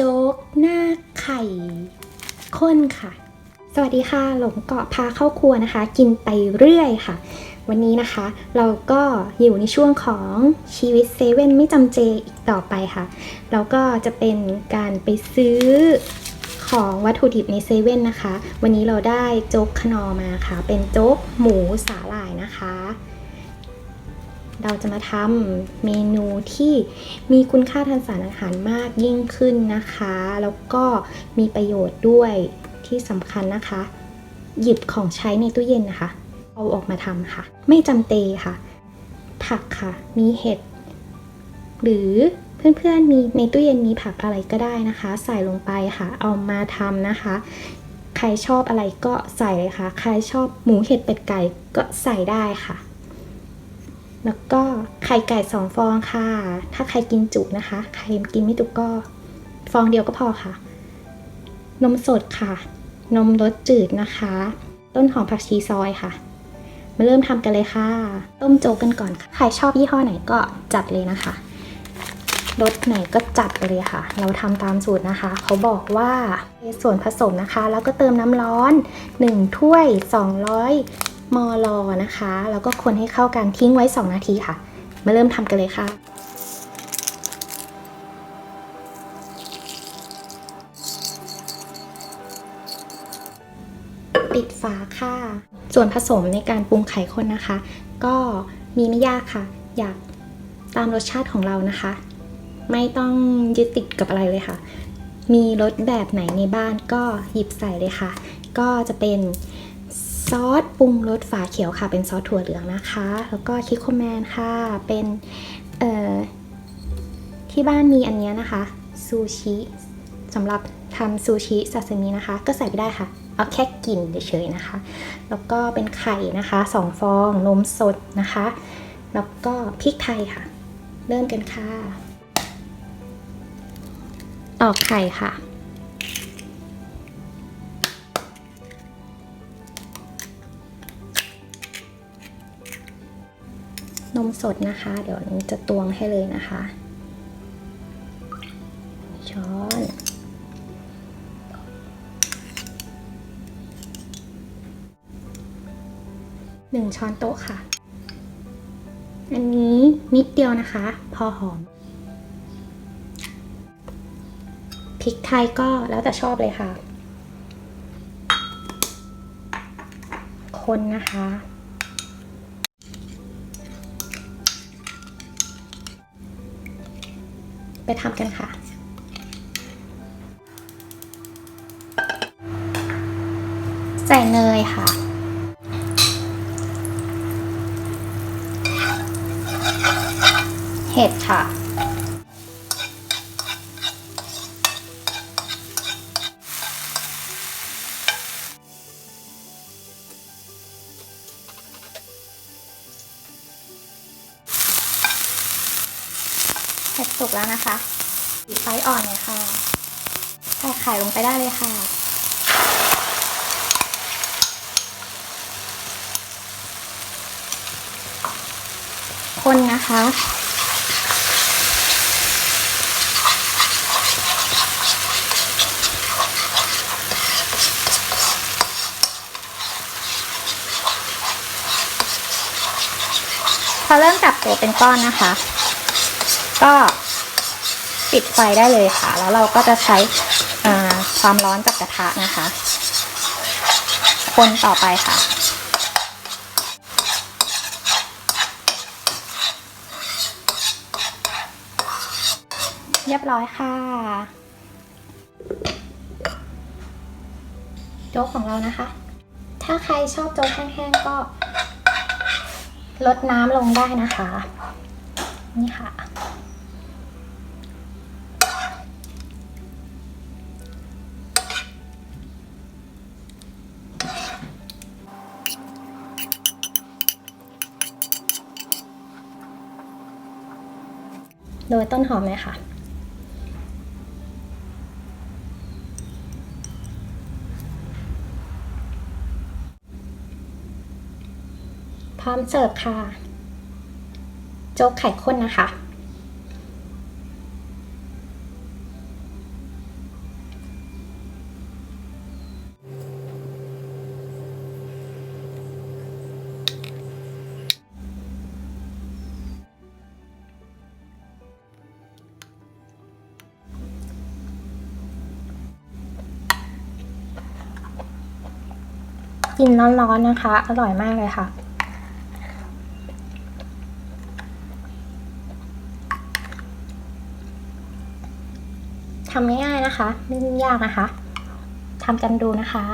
จ๊ก หน้าไข่ข้นค่ะ สวัสดีค่ะ หลงเกาะพาเข้าครัวนะคะ กินไปเรื่อยค่ะ วันนี้นะคะ เราก็อยู่ในช่วงของชีวิตเซเว่นไม่จำเจอีกต่อไปค่ะเราก็จะเป็นการไปซื้อของวัตถุดิบในเซเว่นนะคะ วันนี้เราได้โจ๊กขนอมาค่ะ เป็นโจ๊กหมูสาหร่ายนะคะ เราจะมาทำเมนูที่มีคุณค่าทางสารอาหารมากยิ่งขึ้นนะคะ แล้วก็มีประโยชน์ด้วยที่สำคัญนะคะ หยิบของใช้ในตู้เย็นนะคะ เอาออกมาทำค่ะ ไม่จำเจค่ะ ผักค่ะ มีเห็ด หรือเพื่อนๆมีในตู้เย็นมีผักอะไรก็ได้นะคะ ใส่ลงไปค่ะ เอามาทำนะคะ ใครชอบอะไรก็ใส่เลยค่ะ ใครชอบหมูเห็ดเป็ดไก่ก็ใส่ได้ค่ะ แล้วก็ไข่ไก่สองฟองค่ะ ถ้าใครกินจุนะคะ ใครกินไม่จุก็ฟองเดียวก็พอค่ะ นมสดค่ะ นมรสจืดนะคะ ต้นหอมผักชีซอยค่ะ มาเริ่มทำกันเลยค่ะ ต้มโจ๊กกันก่อนค่ะ ใครชอบยี่ห้อไหนก็จัดเลยนะคะรสไหนก็จัดไปเลยค่ะ เราทำตามสูตรนะคะ เขาบอกว่าส่วนผสมนะคะ แล้วก็เติมน้ำร้อน 1 ถ้วย 200มลนะคะ แล้วก็คนให้เข้ากันทิ้งไว้ 2 นาทีค่ะ มาเริ่มทำกันเลยค่ะปิดฝาค่ะ ส่วนผสมในการปรุงไข่ข้นนะคะ ก็มีไม่ยากค่ะ อยากตามรสชาติของเรานะคะ ไม่ต้องยึดติดกับอะไรเลยค่ะ มีรสแบบไหนในบ้านก็หยิบใส่เลยค่ะ ก็จะเป็น ซอสปรุงรสฝาเขียวค่ะ เป็นซอสถั่วเหลืองนะคะ แล้วก็คิโคแมนค่ะ เป็นเอ่อที่บ้านมีอันเนี้ยนะคะซูชิสำหรับทำซูชิซาซิมินะคะ ก็ใส่ไปได้ค่ะ เอาแค่กลิ่นเฉยๆนะคะ แล้วก็เป็นไข่นะคะสองฟองนมสดนะคะ แล้วก็พริกไทยค่ะ เริ่มกันค่ะ ตอกไข่ค่ะ นมสดนะคะ เดี๋ยวจะตวงให้เลยนะคะ ช้อน หนึ่งช้อนโต๊ะค่ะ อันนี้นิดเดียวนะคะ พอหอม พริกไทยก็แล้วแต่ชอบเลยค่ะ คนนะคะ ไปทำกันค่ะ ใส่เนยค่ะ เห็ดค่ะ เห็ดสุกแล้วนะคะปิดไฟอ่อนเลยค่ะใส่ไข่ลงไปได้เลยค่ะคนนะคะพอเริ่มจับตัวเป็นก้อนนะคะ ก็ปิดไฟได้เลยค่ะ แล้วเราก็จะใช้ความร้อนจากกระทะนะคะ คนต่อไปค่ะ เรียบร้อยค่ะ โจ๊กของเรานะคะ ถ้าใครชอบโจ๊กแห้งๆก็ลดน้ำลงได้นะคะ นี่ค่ะ โดยต้นหอมเลยค่ะ พร้อมเสิร์ฟค่ะ โจ๊กไข่ข้นนะคะ กินร้อนๆนะคะ อร่อยมากเลยค่ะ ทำง่ายๆนะคะ ไม่ยุ่งยากนะคะ ทำกันดูนะคะ